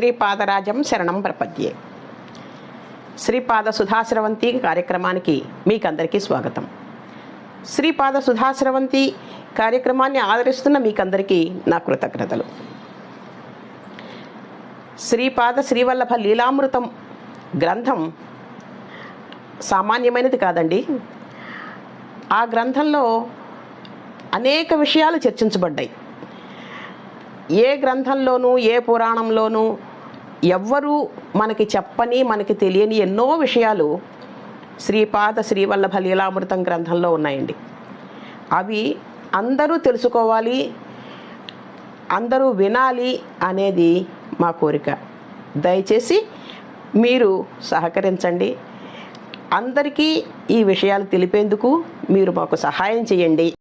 శ్రీపాదరాజం శరణం ప్రపద్యే. శ్రీపాద సుధాశ్రవంతి కార్యక్రమానికి మీకందరికీ స్వాగతం. శ్రీపాద సుధాశ్రవంతి కార్యక్రమాన్ని ఆదరిస్తున్న మీకందరికీ నా కృతజ్ఞతలు. శ్రీపాద శ్రీవల్లభ లీలామృతం గ్రంథం సామాన్యమైనది కాదండి. ఆ గ్రంథంలో అనేక విషయాలు చర్చించబడ్డాయి. ఏ గ్రంథంలోనూ ఏ పురాణంలోనూ ఎవ్వరూ మనకి చెప్పని మనకి తెలియని ఎన్నో విషయాలు శ్రీపాద శ్రీవల్లభ లీలామృతం గ్రంథంలో ఉన్నాయండి. అవి అందరూ తెలుసుకోవాలి అందరూ వినాలి అనేది మా కోరిక. దయచేసి మీరు సహకరించండి. అందరికీ ఈ విషయాలు తెలిపేందుకు మీరు మాకు సహాయం చేయండి.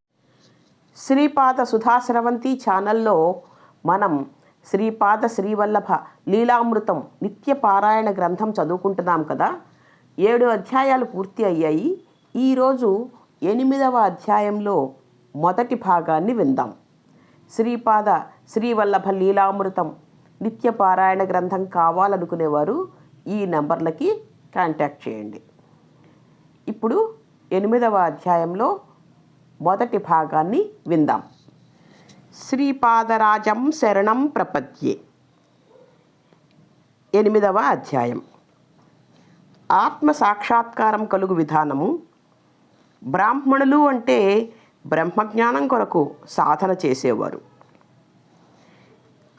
శ్రీపాద సుధాశ్రవంతి ఛానల్లో మనం శ్రీపాద శ్రీవల్లభ లీలామృతం నిత్య పారాయణ గ్రంథం చదువుకుంటున్నాం కదా. ఏడు అధ్యాయాలు పూర్తి అయ్యాయి. ఈరోజు ఎనిమిదవ అధ్యాయంలో మొదటి భాగాన్ని విందాం. శ్రీపాద శ్రీవల్లభ లీలామృతం నిత్య పారాయణ గ్రంథం కావాలనుకునేవారు ఈ నెంబర్లకి కాంటాక్ట్ చేయండి. ఇప్పుడు ఎనిమిదవ అధ్యాయంలో మొదటి భాగాన్ని విందాం. శ్రీపాదరాజం శరణం ప్రపద్యే. ఎనిమిదవ అధ్యాయం. ఆత్మ సాక్షాత్కారం కలుగు విధానము. బ్రాహ్మణులు అంటే బ్రహ్మజ్ఞానం కొరకు సాధన చేసేవారు.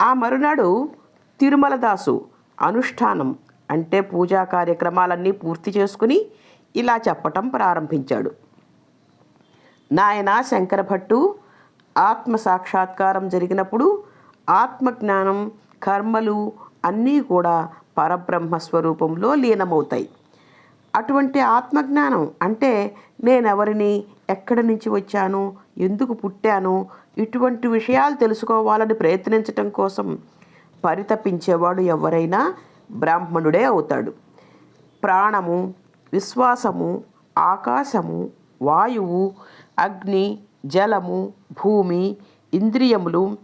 ఆ మరునాడు తిరుమలదాసు అనుష్ఠానం అంటే పూజా కార్యక్రమాలన్నీ పూర్తి చేసుకుని ఇలా చెప్పటం ప్రారంభించాడు. నాయన శంకర భట్టు ఆత్మ సాక్షాత్కారం జరిగినప్పుడు ఆత్మజ్ఞానం కర్మలు అన్నీ కూడా పరబ్రహ్మ స్వరూపంలో లీనమవుతాయి. అటువంటి ఆత్మజ్ఞానం అంటే నేనెవరిని ఎక్కడి నుంచి వచ్చాను ఎందుకు పుట్టాను ఇటువంటి విషయాలు తెలుసుకోవాలని ప్రయత్నించటం కోసం పరితపించేవాడు ఎవరైనా బ్రాహ్మణుడే అవుతాడు. ప్రాణము విశ్వాసము ఆకాశము వాయువు అగ్ని జలము భూమి ఇంద్రియములు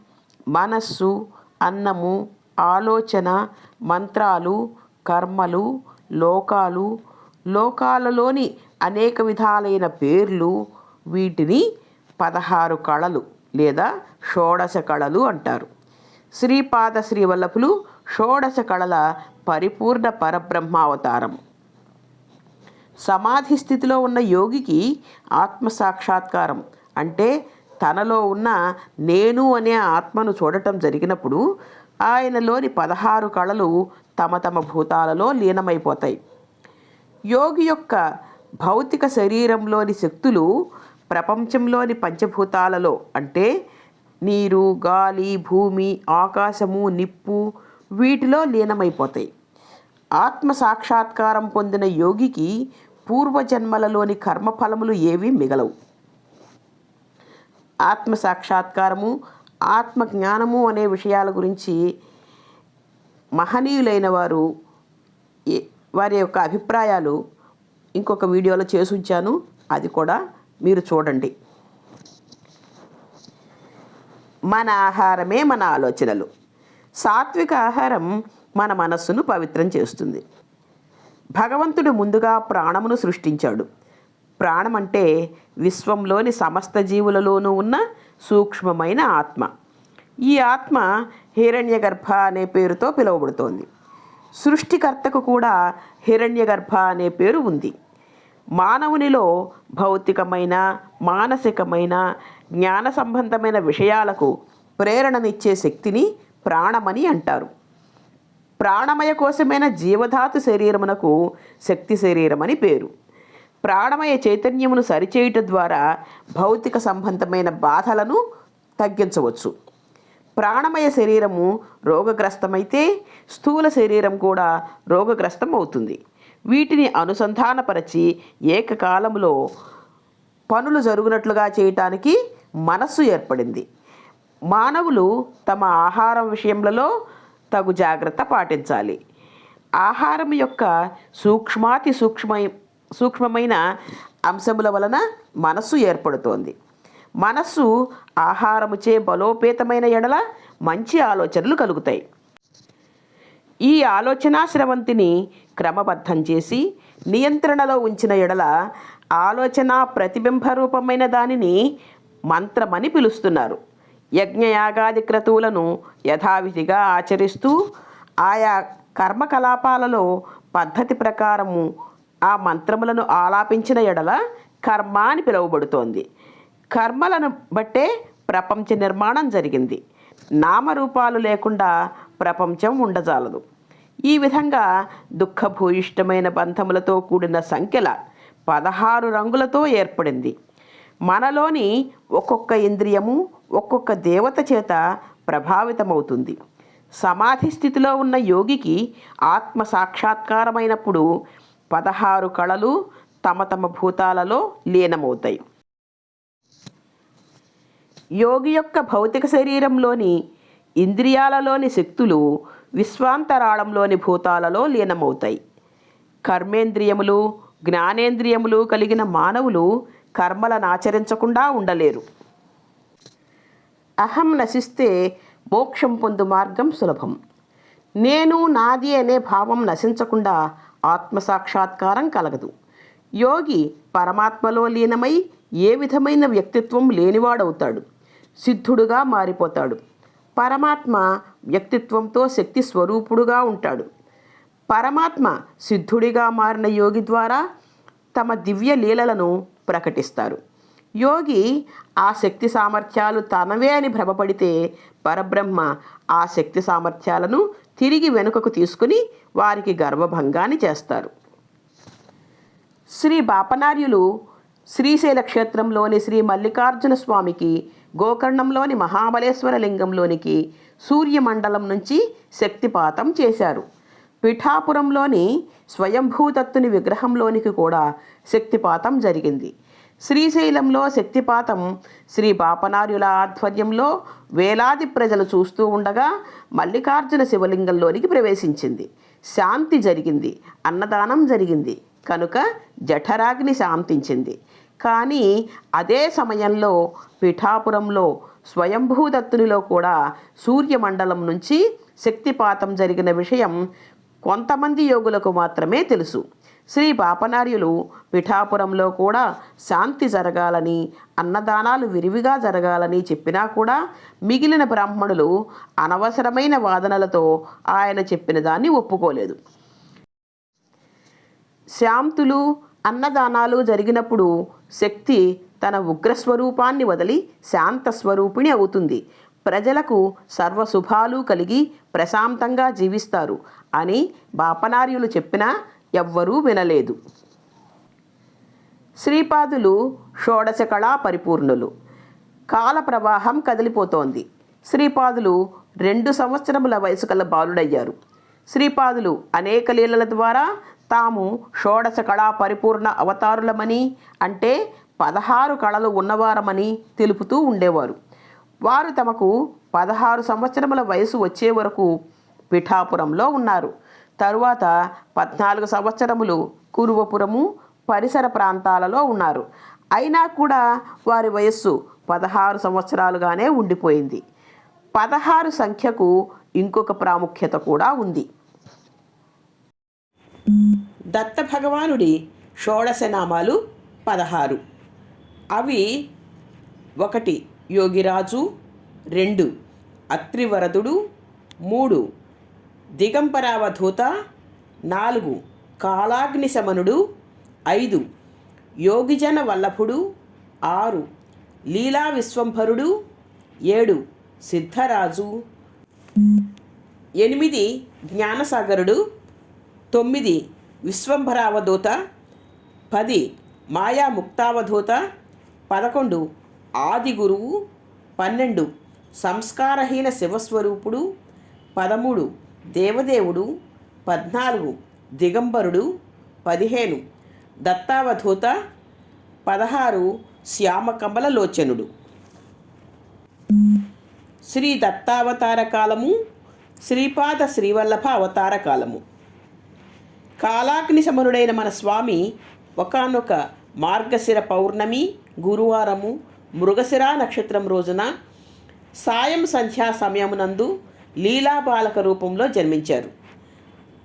మనస్సు అన్నము ఆలోచన మంత్రాలు కర్మలు లోకాలు లోకాలలోని అనేక విధాలైన పేర్లు వీటిని పదహారు కళలు లేదా షోడశ కళలు అంటారు. శ్రీపాద శ్రీవల్లభులు షోడశ కళల పరిపూర్ణ పరబ్రహ్మావతారం. సమాధి స్థితిలో ఉన్న యోగికి ఆత్మ సాక్షాత్కారం అంటే తనలో ఉన్న నేను అనే ఆత్మను చూడటం జరిగినప్పుడు ఆయనలోని పదహారు కళలు తమ తమ భూతాలలో లీనమైపోతాయి. యోగి యొక్క భౌతిక శరీరంలోని శక్తులు ప్రపంచంలోని పంచభూతాలలో అంటే నీరు గాలి భూమి ఆకాశము నిప్పు వీటిలో లీనమైపోతాయి. ఆత్మ సాక్షాత్కారం పొందిన యోగికి పూర్వజన్మలలోని కర్మఫలములు ఏవీ మిగలవు. ఆత్మ సాక్షాత్కారము ఆత్మ జ్ఞానము అనే విషయాల గురించి మహనీయులైన వారు వారి యొక్క అభిప్రాయాలు ఇంకొక వీడియోలో చేసి ఉంచాను అది కూడా మీరు చూడండి. మన ఆహారమే మన ఆలోచనలు. సాత్విక ఆహారం మన మనస్సును పవిత్రం చేస్తుంది. భగవంతుడు ముందుగా ప్రాణమును సృష్టించాడు. ప్రాణం అంటే విశ్వంలోని సమస్త జీవులలోనూ ఉన్న సూక్ష్మమైన ఆత్మ. ఈ ఆత్మ హిరణ్యగర్భ అనే పేరుతో పిలువబడుతోంది. సృష్టికర్తకు కూడా హిరణ్యగర్భ అనే పేరు ఉంది. మానవునిలో భౌతికమైన మానసికమైన జ్ఞాన సంబంధమైన విషయాలకు ప్రేరణనిచ్చే శక్తిని ప్రాణమని అంటారు. ప్రాణమయ కోసమైన జీవధాతు శరీరమునకు శక్తి శరీరమని పేరు. ప్రాణమయ చైతన్యమును సరిచేయుట ద్వారా భౌతిక సంబంధమైన బాధలను తగ్గించవచ్చు. ప్రాణమయ శరీరము రోగగ్రస్తమైతే స్థూల శరీరం కూడా రోగగ్రస్తం అవుతుంది వీటిని అనుసంధానపరచి ఏకకాలంలో పనులు జరుగునట్లుగా చేయటానికి మనస్సు ఏర్పడింది. మానవులు తమ ఆహారం విషయంలో తగు జాగ్రత్త పాటించాలి. ఆహారం యొక్క సూక్ష్మాతి సూక్ష్మ సూక్ష్మమైన అంశముల వలన మనస్సు ఏర్పడుతోంది. మనస్సు ఆహారముచే బలోపేతమైన ఎడల మంచి ఆలోచనలు కలుగుతాయి. ఈ ఆలోచనా స్రవంతిని క్రమబద్ధం చేసి నియంత్రణలో ఉంచిన ఎడల ఆలోచన ప్రతిబింబ రూపమైన దానిని మంత్రమని పిలుస్తున్నారు. యజ్ఞయాగాది క్రతువులను యథావిధిగా ఆచరిస్తూ ఆయా కర్మకలాపాలలో పద్ధతి ప్రకారము ఆ మంత్రములను ఆలాపించిన ఎడల కర్మ అని పిలువబడుతోంది. కర్మలను బట్టే ప్రపంచ నిర్మాణం జరిగింది. నామరూపాలు లేకుండా ప్రపంచం ఉండజాలదు. ఈ విధంగా దుఃఖభూయిష్టమైన బంధములతో కూడిన సంఖ్యల పదహారు రంగులతో ఏర్పడింది. మనలోని ఒక్కొక్క ఇంద్రియము ఒక్కొక్క దేవత చేత ప్రభావితమవుతుంది. సమాధి స్థితిలో ఉన్న యోగికి ఆత్మ సాక్షాత్కారమైనప్పుడు పదహారు కళలు తమ తమ భూతాలలో లీనమవుతాయి. యోగి యొక్క భౌతిక శరీరంలోని ఇంద్రియాలలోని శక్తులు విశ్వాంతరాళంలోని భూతాలలో లీనమవుతాయి. కర్మేంద్రియములు జ్ఞానేంద్రియములు కలిగిన మానవులు కర్మలను ఆచరించకుండా ఉండలేరు. అహం నశిస్తే మోక్షం పొందు మార్గం సులభం. నేను నాది అనే భావం నశించకుండా ఆత్మసాక్షాత్కారం కలగదు. యోగి పరమాత్మలో లీనమై ఏ విధమైన వ్యక్తిత్వం లేనివాడవుతాడు. సిద్ధుడుగా మారిపోతాడు. పరమాత్మ వ్యక్తిత్వంతో శక్తి స్వరూపుడుగా ఉంటాడు. పరమాత్మ సిద్ధుడిగా మారిన యోగి ద్వారా తమ దివ్య లీలలను ప్రకటిస్తారు. యోగి ఆ శక్తి సామర్థ్యాలు తనవే అని భ్రమపడితే పరబ్రహ్మ ఆ శక్తి సామర్థ్యాలను తిరిగి వెనుకకు తీసుకుని వారికి గర్వభంగాన్ని చేస్తారు. శ్రీ బాపనార్యులు శ్రీశైల క్షేత్రంలోని శ్రీ మల్లికార్జున స్వామికి గోకర్ణంలోని మహాబలేశ్వర లింగంలోనికి సూర్యమండలం నుంచి శక్తిపాతం చేశారు. పిఠాపురంలోని స్వయంభూతత్తుని విగ్రహంలోనికి కూడా శక్తిపాతం జరిగింది. శ్రీశైలంలో శక్తిపాతం శ్రీ బాపనార్యుల ఆధ్వర్యంలో వేలాది ప్రజలు చూస్తూ ఉండగా మల్లికార్జున శివలింగంలోనికి ప్రవేశించింది. శాంతి జరిగింది. అన్నదానం జరిగింది. కనుక జఠరాగ్ని శాంతించింది. కానీ అదే సమయంలో పిఠాపురంలో స్వయంభూదత్తునిలో కూడా సూర్యమండలం నుంచి శక్తిపాతం జరిగిన విషయం కొంతమంది యోగులకు మాత్రమే తెలుసు. శ్రీ పాపనార్యులు పిఠాపురంలో కూడా శాంతి జరగాలని అన్నదానాలు విరివిగా జరగాలని చెప్పినా కూడా మిగిలిన బ్రాహ్మణులు అనవసరమైన వాదనలతో ఆయన చెప్పిన దాన్ని ఒప్పుకోలేదు. శాంతులు అన్నదానాలు జరిగినప్పుడు శక్తి తన ఉగ్రస్వరూపాన్ని వదిలి శాంత స్వరూపిణి అవుతుంది. ప్రజలకు సర్వశుభాలు కలిగి ప్రశాంతంగా జీవిస్తారు అని బాపనార్యులు చెప్పినా ఎవ్వరూ వినలేదు. శ్రీపాదులు షోడశ కళా పరిపూర్ణులు. కాల ప్రవాహం కదిలిపోతోంది. శ్రీపాదులు రెండు సంవత్సరముల వయసు కల బాలుడయ్యారు. శ్రీపాదులు అనేక లీలల ద్వారా తాము షోడశ కళా పరిపూర్ణ అవతారులమని అంటే పదహారు కళలు ఉన్నవారమని తెలుపుతూ ఉండేవారు. వారు తమకు పదహారు సంవత్సరముల వయసు వచ్చే వరకు పిఠాపురంలో ఉన్నారు. తరువాత పద్నాలుగు సంవత్సరములు కురువపురము పరిసర ప్రాంతాలలో ఉన్నారు. అయినా కూడా వారి వయస్సు పదహారు సంవత్సరాలుగానే ఉండిపోయింది. పదహారు సంఖ్యకు ఇంకొక ప్రాముఖ్యత కూడా ఉంది. దత్త భగవానుడి షోడశనామాలు పదహారు. అవి ఒకటి యోగిరాజు రెండు అత్రివరదుడు మూడు దిగంబరావధూత నాలుగు కాళాగ్నిశమనుడు ఐదు యోగిజన వల్లభుడు ఆరు లీలా విశ్వంభరుడు ఏడు సిద్ధరాజు ఎనిమిది జ్ఞానసాగరుడు తొమ్మిది విశ్వంభరావధూత పది మాయాముక్తావధూత పదకొండు ఆది గురువు పన్నెండు సంస్కారహీన శివస్వరూపుడు పదమూడు దేవదేవుడు పద్నాలుగు దిగంబరుడు పదిహేను దత్తావధూత పదహారు శ్యామకమలలోచనుడు శ్రీ దత్తావతార కాలము శ్రీపాద శ్రీవల్లభ అవతార కాలము. కాలాగ్ని సమరుడైన మన స్వామి ఒకానొక మార్గశిర పౌర్ణమి గురువారము మృగశిర నక్షత్రం రోజున సాయం సంధ్యా సమయమునందు లీలాబాలక రూపంలో జన్మించారు.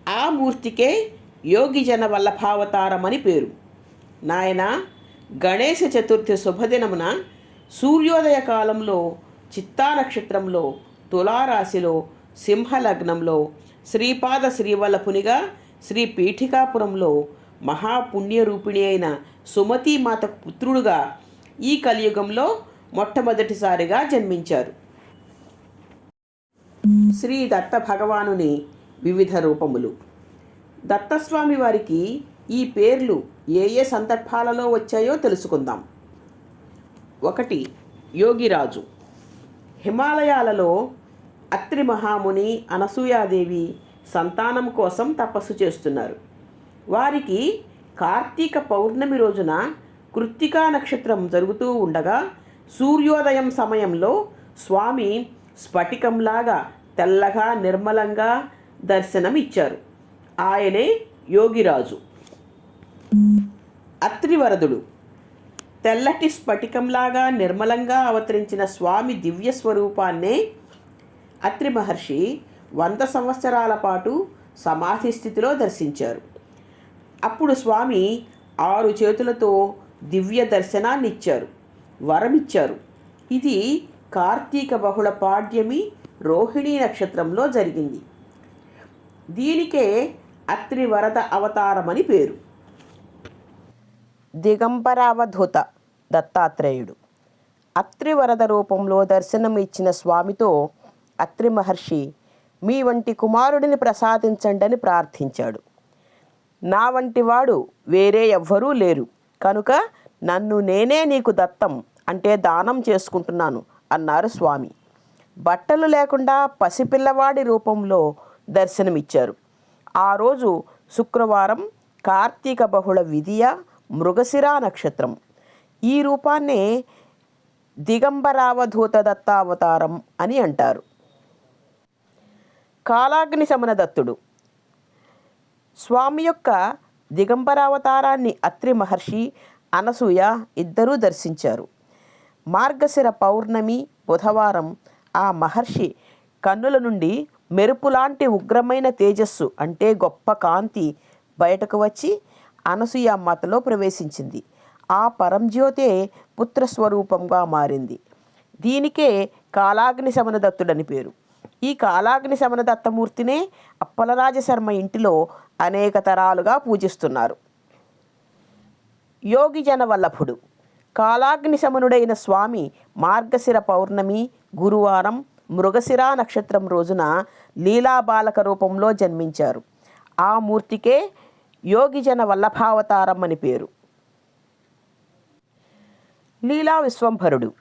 ఆ మూర్తికే యోగిజన వల్లభావతారమని పేరు. నాయన గణేశ చతుర్థి శుభదినమున సూర్యోదయ కాలంలో చిత్తా నక్షత్రంలో తులారాశిలో సింహలగ్నంలో శ్రీపాద శ్రీవల్లపునిగా శ్రీ పీఠికాపురంలో మహాపుణ్యరూపిణి అయిన సుమతీమాతకు పుత్రుడుగా ఈ కలియుగంలో మొట్టమొదటిసారిగా జన్మించారు. శ్రీ దత్త భగవానుని వివిధ రూపములు. దత్తస్వామి వారికి ఈ పేర్లు ఏ ఏ సందర్భాలలో వచ్చాయో తెలుసుకుందాం. ఒకటి యోగిరాజు. హిమాలయాలలో అత్రి మహాముని అనసూయాదేవి సంతానం కోసం తపస్సు చేస్తున్నారు. వారికి కార్తీక పౌర్ణమి రోజున కృత్తికా నక్షత్రం జరుగుతూ ఉండగా సూర్యోదయం సమయంలో స్వామి స్ఫటికంలాగా తెల్లగా నిర్మలంగా దర్శనం ఇచ్చారు ఆయనే యోగిరాజు. అత్రివరదుడు. తెల్లటి స్ఫటికంలాగా నిర్మలంగా అవతరించిన స్వామి దివ్య స్వరూపాన్నే అత్రి మహర్షి వంద సంవత్సరాల పాటు సమాధి స్థితిలో దర్శించారు. అప్పుడు స్వామి ఆరు చేతులతో దివ్య దర్శనాన్నిచ్చారు వరమిచ్చారు. ఇది కార్తీక బహుళ పాడ్యమి రోహిణీ నక్షత్రంలో జరిగింది. దీనికే అత్రి వరద అవతారమని పేరు. దిగంబరావధూత దత్తాత్రేయుడు. అత్రి వరద రూపంలో దర్శనం ఇచ్చిన స్వామితో అత్రి మహర్షి మీ వంటి కుమారుడిని ప్రసాదించండని ప్రార్థించాడు. నా వంటి వాడు వేరే ఎవ్వరూ లేరు. కనుక నన్ను నేనే నీకు దత్తం అంటే దానం చేసుకుంటున్నాను. అన్నారు స్వామి. బట్టలు లేకుండా పసిపిల్లవాడి రూపంలో దర్శనమిచ్చారు. ఆ రోజు శుక్రవారం కార్తీక బహుళ విధియ మృగశిరా నక్షత్రం. ఈ రూపాన్నే దిగంబరావధూత దత్తావతారం అని అంటారు. కాలాగ్ని శమన దత్తుడు. స్వామి యొక్క దిగంబరావతారాన్ని అత్రి మహర్షి అనసూయ ఇద్దరూ దర్శించారు. మార్గశిర పౌర్ణమి బుధవారం ఆ మహర్షి కన్నుల నుండి మెరుపులాంటి ఉగ్రమైన తేజస్సు అంటే గొప్ప కాంతి బయటకు వచ్చి అనసూయ మాతలో ప్రవేశించింది. ఆ పరంజ్యోతే పుత్రస్వరూపంగా మారింది. దీనికే కాలాగ్ని శమనదత్తుడని పేరు. ఈ కాలాగ్ని శమనదత్తమూర్తినే అప్పలరాజశర్మ ఇంటిలో అనేక తరాలుగా పూజిస్తున్నారు. యోగిజన వల్లభుడు కాలాగ్ని శమనుడైన స్వామి మార్గశిర పౌర్ణమి గురువారం మృగశిర నక్షత్రం రోజున లీలాబాలక రూపంలో జన్మించారు. ఆ మూర్తికే యోగిజన వల్లభావతారం అని పేరు. లీలా విశ్వంభరుడు.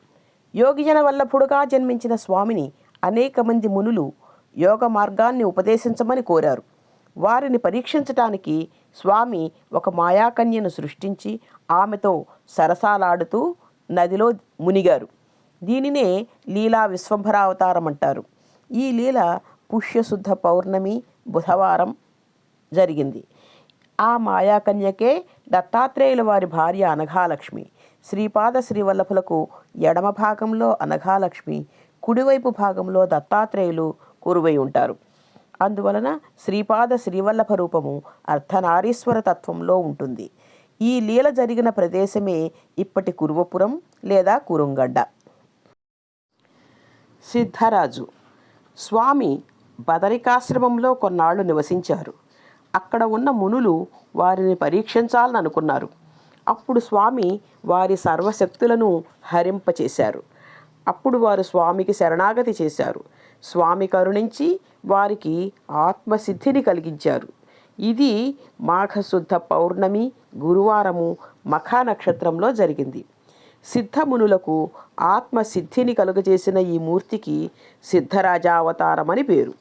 యోగిజన వల్లభుడుగా జన్మించిన స్వామిని అనేక మంది మునులు యోగ మార్గాన్ని ఉపదేశించమని కోరారు. వారిని పరీక్షించటానికి స్వామి ఒక మాయాకన్యను సృష్టించి ఆమెతో సరసాలాడుతూ నదిలో మునిగారు. దీనినే లీలా విశ్వంభరావతారం అంటారు. ఈ లీల పుష్యశుద్ధ పౌర్ణమి బుధవారం జరిగింది. ఆ మాయాకన్యకే దత్తాత్రేయుల వారి భార్య అనఘాలక్ష్మి శ్రీపాద శ్రీవల్లభులకు ఎడమ భాగంలో అనఘాలక్ష్మి కుడివైపు భాగంలో దత్తాత్రేయులు కురువై ఉంటారు. అందువలన శ్రీపాద శ్రీవల్లభ రూపము అర్ధనారీశ్వర తత్వంలో ఉంటుంది. ఈ లీల జరిగిన ప్రదేశమే ఇప్పటి కురువపురం లేదా కురుంగడ్డ. సిద్ధరాజు. స్వామి బదరికాశ్రమంలో కొన్నాళ్ళు నివసించారు. అక్కడ ఉన్న మునులు వారిని పరీక్షించాలని అనుకున్నారు. అప్పుడు స్వామి వారి సర్వశక్తులను హరింపచేశారు. అప్పుడు వారు స్వామికి శరణాగతి చేశారు. స్వామి కరుణించి వారికి ఆత్మసిద్ధిని కలిగించారు. ఇది మాఘశుద్ధ పౌర్ణమి గురువారము మఖా నక్షత్రంలో జరిగింది. సిద్ధమునులకు ఆత్మసిద్ధిని కలుగజేసిన ఈ మూర్తికి సిద్ధరాజావతారమని పేరు.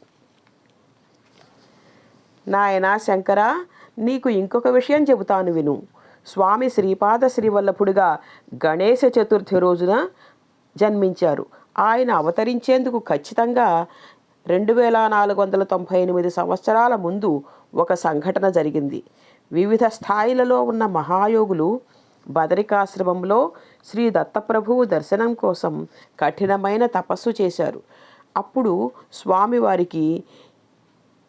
నాయనా శంకర నీకు ఇంకొక విషయం చెబుతాను విను. స్వామి శ్రీపాద శ్రీవల్లభుడిగా గణేశ చతుర్థి రోజున జన్మించారు. ఆయన అవతరించేందుకు ఖచ్చితంగా రెండు వేల నాలుగు వందల తొంభై ఎనిమిది సంవత్సరాల ముందు ఒక సంఘటన జరిగింది. వివిధ స్థాయిలలో ఉన్న మహాయోగులు బదరికాశ్రమంలో శ్రీ దత్తప్రభువు దర్శనం కోసం కఠినమైన తపస్సు చేశారు. అప్పుడు స్వామివారికి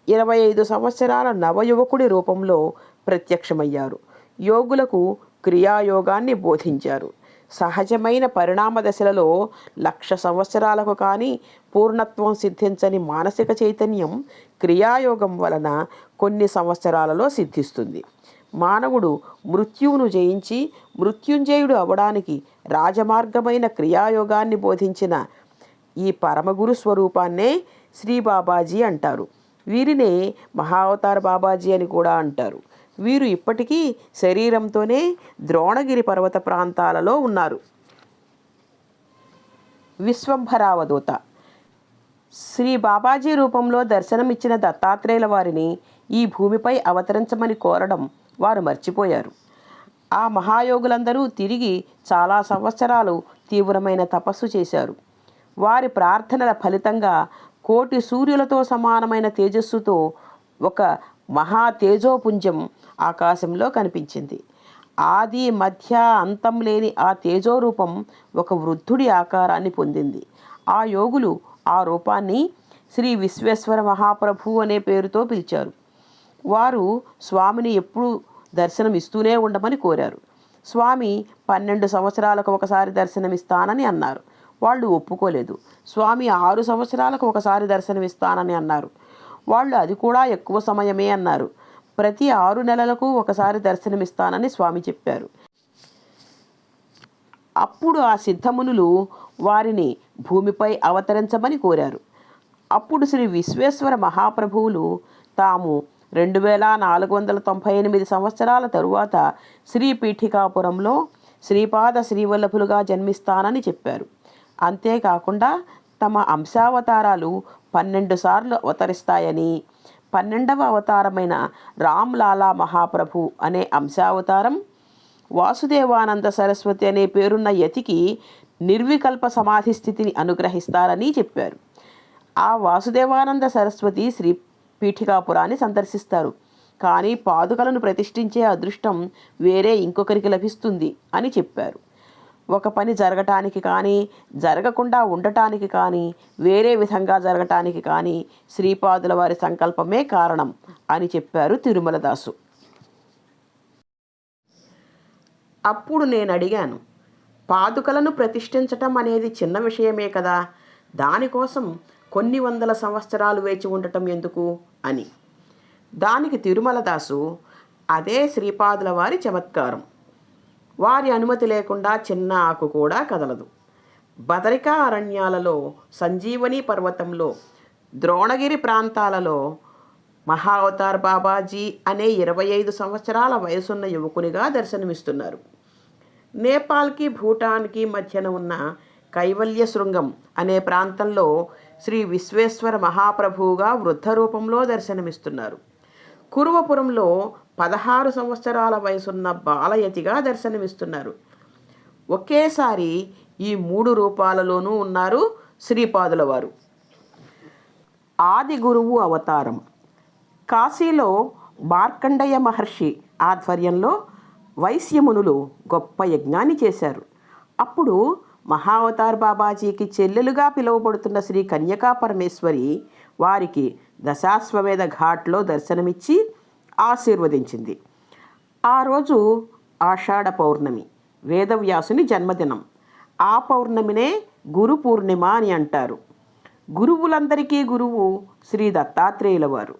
ఇరవై ఐదు సంవత్సరాల నవయువకుడి రూపంలో ప్రత్యక్షమయ్యారు. యోగులకు క్రియాయోగాన్ని బోధించారు. సహజమైన పరిణామ దశలలో లక్ష సంవత్సరాలకు కానీ పూర్ణత్వం సిద్ధించని మానసిక చైతన్యం క్రియాయోగం వలన కొన్ని సంవత్సరాలలో సిద్ధిస్తుంది. మానవుడు మృత్యువును జయించి మృత్యుంజయుడు అవడానికి రాజమార్గమైన క్రియాయోగాన్ని బోధించిన ఈ పరమగురు స్వరూపాన్నే శ్రీ బాబాజీ అంటారు. వీరినే మహావతార బాబాజీ అని కూడా అంటారు. వీరు ఇప్పటికీ శరీరంతోనే ద్రోణగిరి పర్వత ప్రాంతాలలో ఉన్నారు. విశ్వంభరావదూత. శ్రీ బాబాజీ రూపంలో దర్శనమిచ్చిన దత్తాత్రేయుల వారిని ఈ భూమిపై అవతరించమని కోరడం వారు మర్చిపోయారు. ఆ మహాయోగులందరూ తిరిగి చాలా సంవత్సరాలు తీవ్రమైన తపస్సు చేశారు. వారి ప్రార్థనల ఫలితంగా కోటి సూర్యులతో సమానమైన తేజస్సుతో ఒక మహా తేజోపుంజం ఆకాశంలో కనిపించింది. ఆది మధ్య అంతం లేని ఆ తేజోరూపం ఒక వృద్ధుడి ఆకారాన్ని పొందింది. ఆ యోగులు ఆ రూపాన్ని శ్రీ విశ్వేశ్వర మహాప్రభు అనే పేరుతో పిలిచారు. వారు స్వామిని ఎప్పుడూ దర్శనం ఇస్తూనే ఉండమని కోరారు. స్వామి పన్నెండు సంవత్సరాలకు ఒకసారి దర్శనమిస్తానని అన్నారు. వాళ్ళు ఒప్పుకోలేదు. స్వామి ఆరు సంవత్సరాలకు ఒకసారి దర్శనమిస్తానని అన్నారు. వాళ్ళు అది కూడా ఎక్కువ సమయమే అన్నారు. ప్రతి ఆరు నెలలకు ఒకసారి దర్శనమిస్తానని స్వామి చెప్పారు. అప్పుడు ఆ సిద్ధమునులు వారిని భూమిపై అవతరించమని కోరారు. అప్పుడు శ్రీ విశ్వేశ్వర మహాప్రభువులు తాము రెండు వేల నాలుగు వందల తొంభై ఎనిమిది సంవత్సరాల తరువాత శ్రీ పీఠికాపురంలో శ్రీపాద శ్రీవల్లభులుగా జన్మిస్తానని చెప్పారు. అంతేకాకుండా తమ అంశావతారాలు పన్నెండు సార్లు అవతరిస్తాయని పన్నెండవ అవతారమైన రామ్ లాలా మహాప్రభు అనే అంశావతారం వాసుదేవానంద సరస్వతి అనే పేరున్న యతికి నిర్వికల్ప సమాధి స్థితిని అనుగ్రహిస్తారని చెప్పారు. ఆ వాసుదేవానంద సరస్వతి శ్రీ పీఠికాపురాన్ని సందర్శిస్తారు. కానీ పాదుకలను ప్రతిష్ఠించే అదృష్టం వేరే ఇంకొకరికి లభిస్తుంది అని చెప్పారు. ఒక పని జరగటానికి కానీ జరగకుండా ఉండటానికి కానీ వేరే విధంగా జరగటానికి కానీ శ్రీపాదుల వారి సంకల్పమే కారణం అని చెప్పారు తిరుమలదాసు. అప్పుడు నేను అడిగాను పాదుకలను ప్రతిష్ఠించటం అనేది చిన్న విషయమే కదా దానికోసం కొన్ని వందల సంవత్సరాలు వేచి ఉండటం ఎందుకు అని. దానికి తిరుమలదాసు అదే శ్రీపాదుల వారి చమత్కారం. వారి అనుమతి లేకుండా చిన్న ఆకు కూడా కదలదు. బదరికా అరణ్యాలలో సంజీవని పర్వతంలో ద్రోణగిరి ప్రాంతాలలో మహావతార్ బాబాజీ అనే ఇరవై ఐదు సంవత్సరాల వయసున్న యువకునిగా దర్శనమిస్తున్నారు. నేపాల్కి భూటాన్కి మధ్యన ఉన్న కైవల్య శృంగం అనే ప్రాంతంలో శ్రీ విశ్వేశ్వర మహాప్రభువుగా వృద్ధ రూపంలో దర్శనమిస్తున్నారు. కురువపురంలో పదహారు సంవత్సరాల వయసున్న బాలయతిగా దర్శనమిస్తున్నారు. ఒకేసారి ఈ మూడు రూపాలలోనూ ఉన్నారు శ్రీపాదుల వారు. ఆది గురువు అవతారం. కాశీలో మార్కండయ్య మహర్షి ఆధ్వర్యంలో వైశ్యమునులు గొప్ప యజ్ఞాన్ని చేశారు. అప్పుడు మహావతార్ బాబాజీకి చెల్లెలుగా పిలువబడుతున్న శ్రీ కన్యకా పరమేశ్వరి వారికి దశాశ్వమేధ ఘాట్లో దర్శనమిచ్చి ఆశీర్వదించింది. ఆ రోజు ఆషాఢ పౌర్ణమి వేదవ్యాసుని జన్మదినం. ఆ పౌర్ణమినే గురు పూర్ణిమ అని అంటారు. గురువులందరికీ గురువు శ్రీ దత్తాత్రేయుల వారు.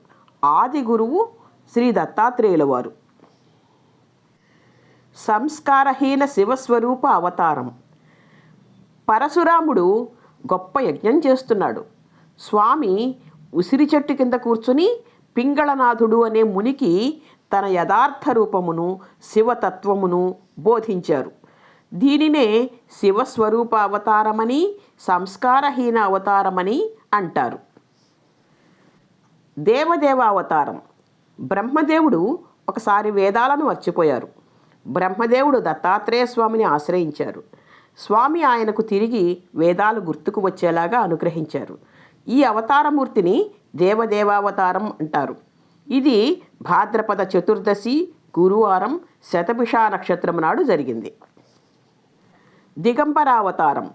ఆది గురువు శ్రీ దత్తాత్రేయుల వారు. సంస్కారహీన శివస్వరూప అవతారం. పరశురాముడు గొప్ప యజ్ఞం చేస్తున్నాడు. స్వామి ఉసిరి చెట్టు కింద కూర్చుని పింగళనాథుడు అనే మునికి తన యథార్థ రూపమును శివతత్వమును బోధించారు. దీనినే శివస్వరూప అవతారమని సంస్కారహీన అవతారమని అంటారు. దేవదేవ అవతారం బ్రహ్మదేవుడు ఒకసారి వేదాలను మర్చిపోయారు. బ్రహ్మదేవుడు దత్తాత్రేయ స్వామిని ఆశ్రయించారు. స్వామి ఆయనకు తిరిగి వేదాలు గుర్తుకు వచ్చేలాగా అనుగ్రహించారు. ఈ అవతారమూర్తిని దేవదేవావతారం అంటారు. ఇది భాద్రపద చతుర్దశి గురువారం శతభిషా నక్షత్రం నాడు జరిగింది. దిగంబరావతారం.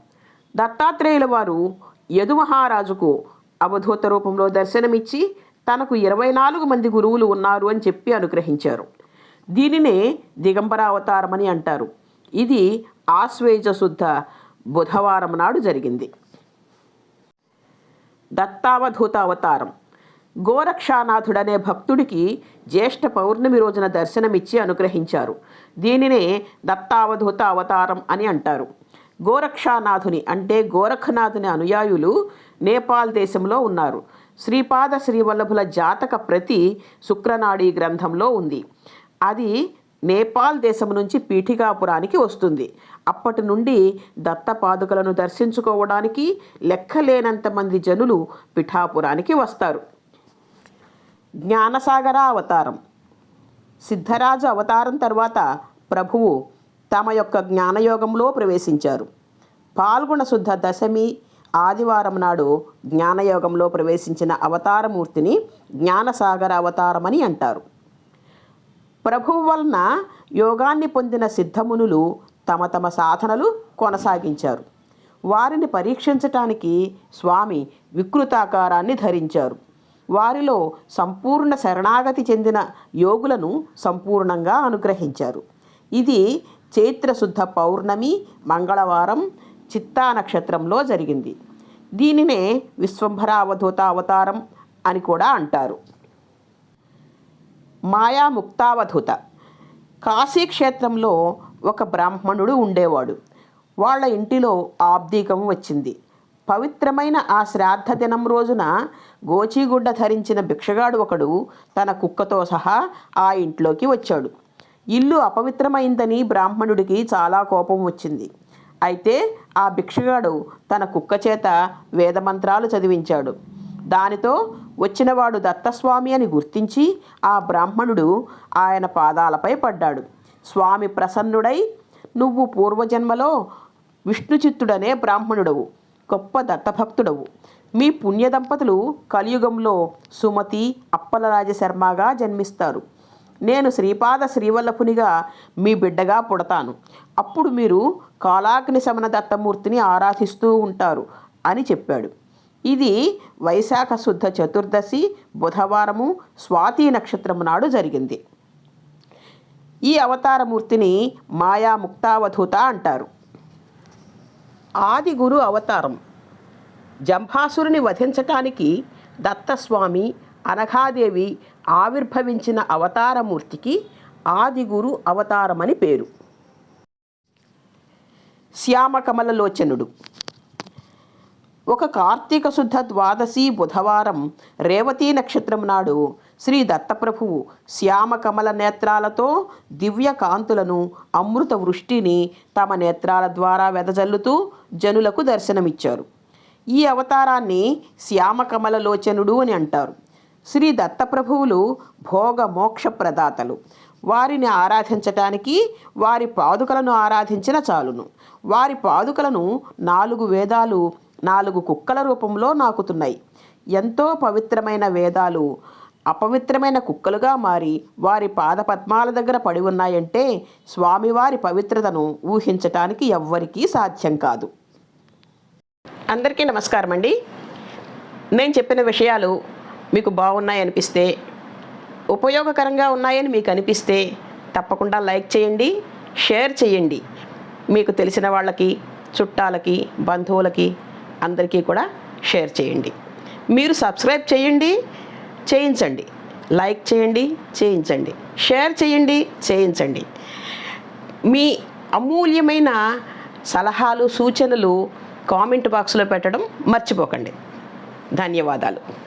దత్తాత్రేయుల వారు యదుమహారాజుకు అవధూత రూపంలో దర్శనమిచ్చి తనకు ఇరవై నాలుగు మంది గురువులు ఉన్నారు అని చెప్పి అనుగ్రహించారు. దీనినే దిగంబర అని అంటారు. ఇది ఆశ్వేజ శుద్ధ బుధవారం నాడు జరిగింది. దత్తావధూత అవతారం గోరక్షానాథుడనే భక్తుడికి జ్యేష్ఠ పౌర్ణమి రోజున దర్శనమిచ్చి అనుగ్రహించారు. దీనినే దత్తావధూత అవతారం అని అంటారు. గోరక్షానాథుని అంటే గోరఖనాథుని అనుయాయులు నేపాల్ దేశంలో ఉన్నారు. శ్రీపాద శ్రీవల్లభుల జాతక ప్రతి శుక్రనాడీ గ్రంథంలో ఉంది. అది నేపాల్ దేశం నుంచి పీఠికాపురానికి వస్తుంది. అప్పటి నుండి దత్తపాదుకలను దర్శించుకోవడానికి లెక్కలేనంత మంది జనులు పిఠాపురానికి వస్తారు. జ్ఞానసాగర అవతారం. సిద్ధరాజు అవతారం తర్వాత ప్రభువు తమ యొక్క జ్ఞానయోగంలో ప్రవేశించారు. పాల్గొన శుద్ధ దశమి ఆదివారం నాడు జ్ఞానయోగంలో ప్రవేశించిన అవతారమూర్తిని జ్ఞానసాగర అవతారమని అంటారు. ప్రభువు వలన యోగాన్ని పొందిన సిద్ధమునులు తమ తమ సాధనలు కొనసాగించారు. వారిని పరీక్షించటానికి స్వామి వికృతాకారాన్ని ధరించారు. వారిలో సంపూర్ణ శరణాగతి చెందిన యోగులను సంపూర్ణంగా అనుగ్రహించారు. ఇది చైత్రశుద్ధ పౌర్ణమి మంగళవారం చిత్తా నక్షత్రంలో జరిగింది. దీనినే విశ్వంభర అవధూత అవతారం అని కూడా అంటారు. మాయా ముక్తావధూత కాశీక్షేత్రంలో ఒక బ్రాహ్మణుడు ఉండేవాడు. వాళ్ళ ఇంటిలో ఆబ్దీకం వచ్చింది. పవిత్రమైన ఆ శ్రాద్ధ దినం రోజున గోచీగుడ్డ ధరించిన భిక్షగాడు ఒకడు తన కుక్కతో సహా ఆ ఇంట్లోకి వచ్చాడు. ఇల్లు అపవిత్రమైందని బ్రాహ్మణుడికి చాలా కోపం వచ్చింది. అయితే ఆ భిక్షగాడు తన కుక్క చేత వేదమంత్రాలు చదివించాడు. దానితో వచ్చినవాడు దత్తస్వామి అని గుర్తించి ఆ బ్రాహ్మణుడు ఆయన పాదాలపై పడ్డాడు. స్వామి ప్రసన్నుడై నువ్వు పూర్వజన్మలో విష్ణుచిత్తుడనే బ్రాహ్మణుడవు గొప్ప దత్తభక్తుడవు. మీ పుణ్య దంపతులు కలియుగంలో సుమతి అప్పలరాజశర్మగా జన్మిస్తారు. నేను శ్రీపాద శ్రీవల్లభునిగా మీ బిడ్డగా పుడతాను. అప్పుడు మీరు కాలాగ్ని శమన దత్తమూర్తిని ఆరాధిస్తూ ఉంటారు అని చెప్పాడు. ఇది వైశాఖ శుద్ధ చతుర్దశి బుధవారము స్వాతి నక్షత్రము నాడు జరిగింది. ఈ అవతారమూర్తిని మాయా ముక్తావధూత అంటారు. ఆది గురు అవతారం. జంభాసురుని వధించటానికి దత్తస్వామి అనఘాదేవి ఆవిర్భవించిన అవతారమూర్తికి ఆదిగురు అవతారమని పేరు. శ్యామకమలలోచనుడు. ఒక కార్తీక శుద్ధ ద్వాదశి బుధవారం రేవతీ నక్షత్రం నాడు శ్రీ దత్తప్రభువు శ్యామకమల నేత్రాలతో దివ్య కాంతులను అమృత వృష్టిని తమ నేత్రాల ద్వారా వెదజల్లుతూ జనులకు దర్శనమిచ్చారు. ఈ అవతారాన్ని శ్యామకమల లోచనుడు అని అంటారు. శ్రీ దత్తప్రభువులు భోగ మోక్ష ప్రదాతలు. వారిని ఆరాధించటానికి వారి పాదుకలను ఆరాధించిన చాలును. వారి పాదుకలను నాలుగు వేదాలు నాలుగు కుక్కల రూపంలో నాకుతున్నాయి. ఎంతో పవిత్రమైన వేదాలు అపవిత్రమైన కుక్కలుగా మారి వారి పాదపద్మాల దగ్గర పడి ఉన్నాయంటే స్వామివారి పవిత్రతను ఊహించటానికి ఎవ్వరికీ సాధ్యం కాదు. అందరికీ నమస్కారం అండి నేను చెప్పిన విషయాలు మీకు బాగున్నాయి అనిపిస్తే ఉపయోగకరంగా ఉన్నాయని మీకు అనిపిస్తే తప్పకుండా లైక్ చేయండి షేర్ చేయండి. మీకు తెలిసిన వాళ్ళకి చుట్టాలకి బంధువులకి అందరికీ కూడా షేర్ చేయండి. మీరు సబ్స్క్రైబ్ చేయండి చేయించండి. లైక్ చేయండి చేయించండి. షేర్ చేయండి చేయించండి. మీ అమూల్యమైన సలహాలు సూచనలు కామెంట్ బాక్స్లో పెట్టడం మర్చిపోకండి. ధన్యవాదాలు.